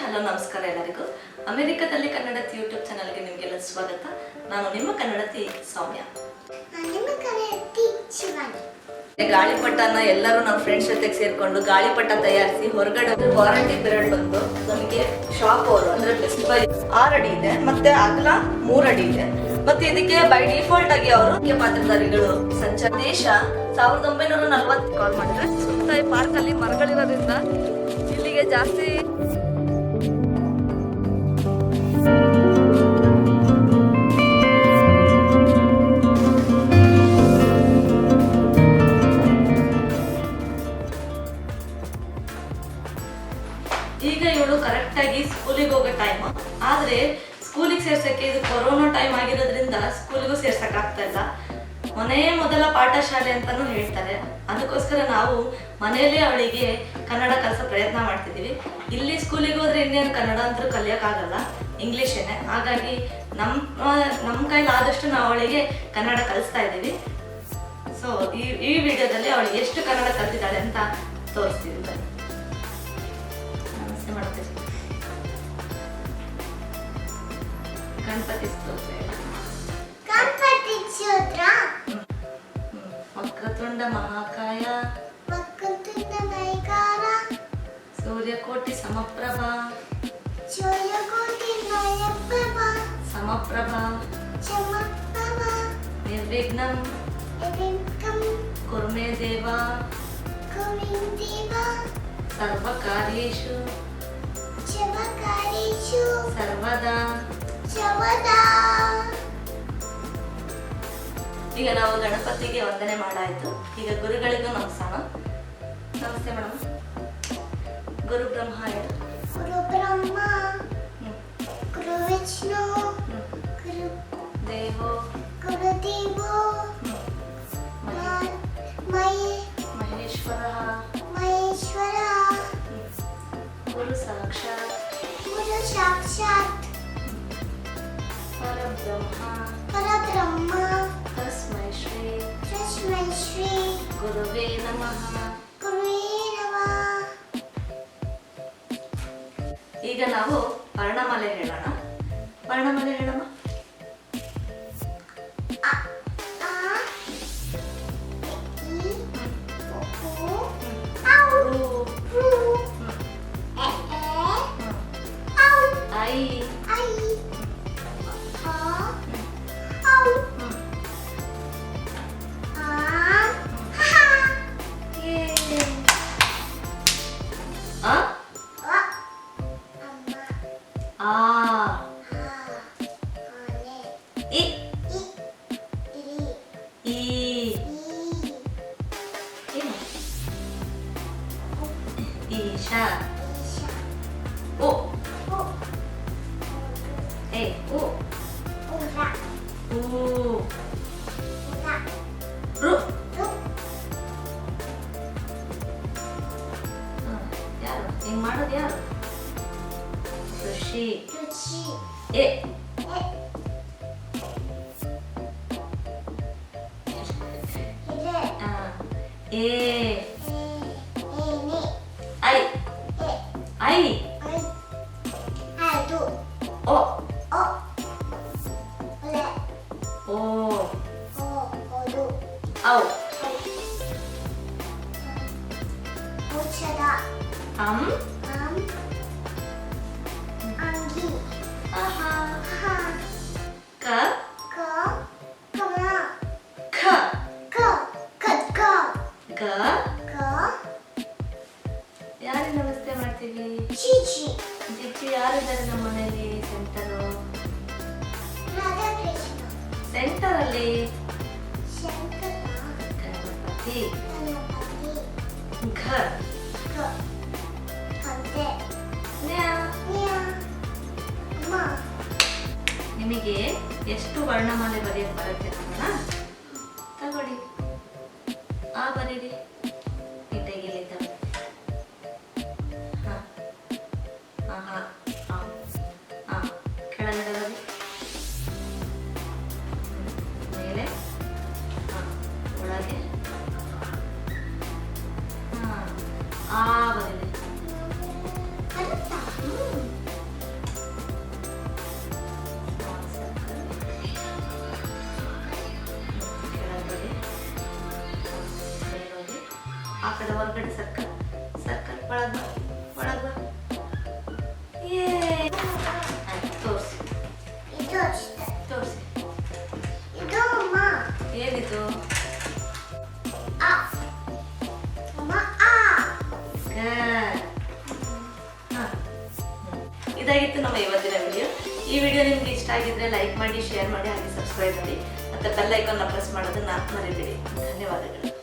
Hello ನಮಸ್ಕಾರ ಎಲ್ಲರಿಗೂ. ಅಮೆರಿಕದಲ್ಲಿ ಕನ್ನಡತಿ ಯೂಟ್ಯೂಬ್ ಚಾನಲ್ಗೆ ನಿಮಗೆಲ್ಲ ಸ್ವಾಗತ. ನಾನು ನಿಮ್ಮ ಕನ್ನಡತಿ ಸೌಮ್ಯ. ಗಾಳಿಪಟನ ಎಲ್ಲರೂ ನಮ್ಮ ಫ್ರೆಂಡ್ಸ್ ಜೊತೆಗೆ ಸೇರ್ಕೊಂಡು ಗಾಳಿಪಟ ತಯಾರಿಸಿ ಹೊರಗಡೆ ವಾರಂಟಿ ಪೀರಿಯಡ್ ಬಂದು ನಮಗೆ ಶಾಪ್ ಅವರು ಅಂದ್ರೆ ಬೆಸ್ಟ್ ಬೈ ಆರು ಅಡಿ ಇದೆ ಮತ್ತೆ ಅಗಲ ಮೂರ್ ಅಡಿ ಇದೆ. ಮತ್ತೆ ಇದಕ್ಕೆ ಬೈ ಡಿಫಾಲ್ಟ್ ಆಗಿ ಅವರು ಮುಖ್ಯ ಪಾತ್ರಧಾರಿಗಳು ಸಂಚಾರ. ದೇಶ ಸಾವಿರದ ಒಂಬೈನೂರ ನಲ್ವತ್ತು ಕಾಲ್ ಮಾಡಿದ್ರೆ ಸುತ್ತ ಪಾರ್ಕ್ ಅಲ್ಲಿ ಮರಗಳಿರೋದ್ರಿಂದ ಇಲ್ಲಿಗೆ ಜಾಸ್ತಿ ಈಗ ಇವಳು ಕರೆಕ್ಟ್ ಆಗಿ ಸ್ಕೂಲಿಗೆ ಹೋಗೋ ಟೈಮ್ ಆದ್ರೆ ಸ್ಕೂಲಿಗೆ ಸೇರ್ಸಕ್ಕೆ ಇದು ಕೊರೋನಾ ಟೈಮ್ ಆಗಿರೋದ್ರಿಂದ ಸ್ಕೂಲಿಗೂ ಸೇರ್ಸಕ್ ಆಗ್ತಾ ಇಲ್ಲ. ಮನೆಯೇ ಮೊದಲ ಪಾಠಶಾಲೆ ಅಂತಾನು ಹೇಳ್ತಾರೆ. ಅದಕ್ಕೋಸ್ಕರ ನಾವು ಮನೆಯಲ್ಲೇ ಅವಳಿಗೆ ಕನ್ನಡ ಕಲಿಸೋ ಪ್ರಯತ್ನ ಮಾಡ್ತಿದ್ದೀವಿ. ಇಲ್ಲಿ ಸ್ಕೂಲಿಗೆ ಹೋದ್ರೆ ಇನ್ನೇನು ಕನ್ನಡ ಅಂತೂ ಕಲಿಯೋಕ್ಕಾಗಲ್ಲ ಇಂಗ್ಲೀಷೇನೆ ಹಾಗಾಗಿ ನಮ್ಮ ನಮ್ಮ ಕೈಲಿ ಆದಷ್ಟು ನಾವು ಅವಳಿಗೆ ಕನ್ನಡ ಕಲಿಸ್ತಾ ಇದ್ದೀವಿ. ಸೊ ಈ ಈ ವಿಡಿಯೋದಲ್ಲಿ ಅವಳಿಗೆ ಎಷ್ಟು ಕನ್ನಡ ಕಲ್ತಿದ್ದಾಳೆ ಅಂತ ತೋರಿಸ್ತೀವಿ ಮಾಡ್ತೀವಿ ಗಣಪತಿ ಸ್ತೋತ್ರ ಎಲ್ಲ. ಗಣಪತಿ ಸೂತ್ರ ಹ್ಮ್. ವಕ್ರತುಂಡ ಮಹಾಕಾಯ ಮಕ್ಕಂತಿನ ನೈಕಾರ ಸೂರ್ಯಕೋಟಿ ಸಮಪ್ರಭ ಸೂರ್ಯಕೋಟಿ ನಯಪ್ರಭ ಸಮಪ್ರಭ ಚಮಪ್ರಭ ನಿರ್ವಿಘ್ನಂ ಎರಿಂಕಂ ಕುರ್ಮೇ ದೇವ ಕುಮಿಂದೇವ ಸರ್ವಕಾರ್ಯೇಷು ಶವಕಾರೀಷು ಸರ್ವದಾ. ಸರ್ವದಾ ಈಗ ನಾವು ಗಣಪತಿಗೆ ವಂದನೆ ಮಾಡಾಯ್ತು. ಈಗ ಗುರುಗಳಿಗೂ ನಮಸ್ಕಾರ. ನಮಸ್ತೆ ಮೇಡಮ್. ಗುರು ಬ್ರಹ್ಮ ಗುರು ಬ್ರಹ್ಮ. ಹ್ಮ್. ಗುರು ವಿಷ್ಣು. ಗುರು ದೇವೋ. ಗುರುದೇವೋ. ಸಾಕ್ಷಾತ್ ಪರಬ್ರಹ್ಮ ಪರಬ್ರಹ್ಮ ತಸ್ಮೈ ಶ್ರೀ ತಸ್ಮೈ ಶ್ರೀ ಗುರುವೇ ನಮಃ ಗುರುವೇ ನಮಃ ಈಗ ನಾವು ವರ್ಣಮಾಲೆ ಹೇಳೋಣ. ವರ್ಣಮಾಲೆ ಹೇಳಮ್ಮ? 아, 이, 이, 이, 샤, 오, 에, 오, 우, 루. 응, 야루. 엥 말은 시, 그렇지. 예. 이제 아, 예. 아이, 아이, 어, 어. 오, 아우, 암, ಯಾರಿಗೆ ನಮಸ್ತೆ ಮಾಡ್ತೀವಿ ಚೀಚಿ ಜಿಜ್ಜಿ ಯಾರಿದ್ದಾರೆ ನಮ್ಮ ಮನೆಯಲ್ಲಿ ಸೆಂಟರು ರಾಧಾಕೃಷ್ಣ ಸೆಂಟರ್ ಅಲ್ಲಿ ಶಂಕರ ಗಣಪತಿ ಗಣಪತಿ ಎಷ್ಟು ವರ್ಣಮಾಲೆ ಬರೆಯಕ್ಕೆ ಬರುತ್ತೆ ನೋಡೋಣ ಆ ಕಡೆ ಹೊರಗಡೆ ಸರ್ಕಲ್ ಸರ್ಕಲ್ ಒಳಗ ಒಳಗ ಏ ತೋರಿಸಿ. ಇದಾಗಿತ್ತು ನಮ್ಮ ಇವತ್ತಿನ ವಿಡಿಯೋ ಈ ವಿಡಿಯೋ ನಿಮ್ಗೆ ಇಷ್ಟ ಆಗಿದ್ರೆ ಲೈಕ್ ಮಾಡಿ ಶೇರ್ ಮಾಡಿ, ಹಾಗೆ ಸಬ್ಸ್ಕ್ರೈಬ್ ಮಾಡಿ. ಮತ್ತೆ ಬೆಲ್ ಐಕಾನ್ನ ಪ್ರೆಸ್ ಮಾಡೋದನ್ನ ಮರಿಬೇಡಿ. ಧನ್ಯವಾದಗಳು.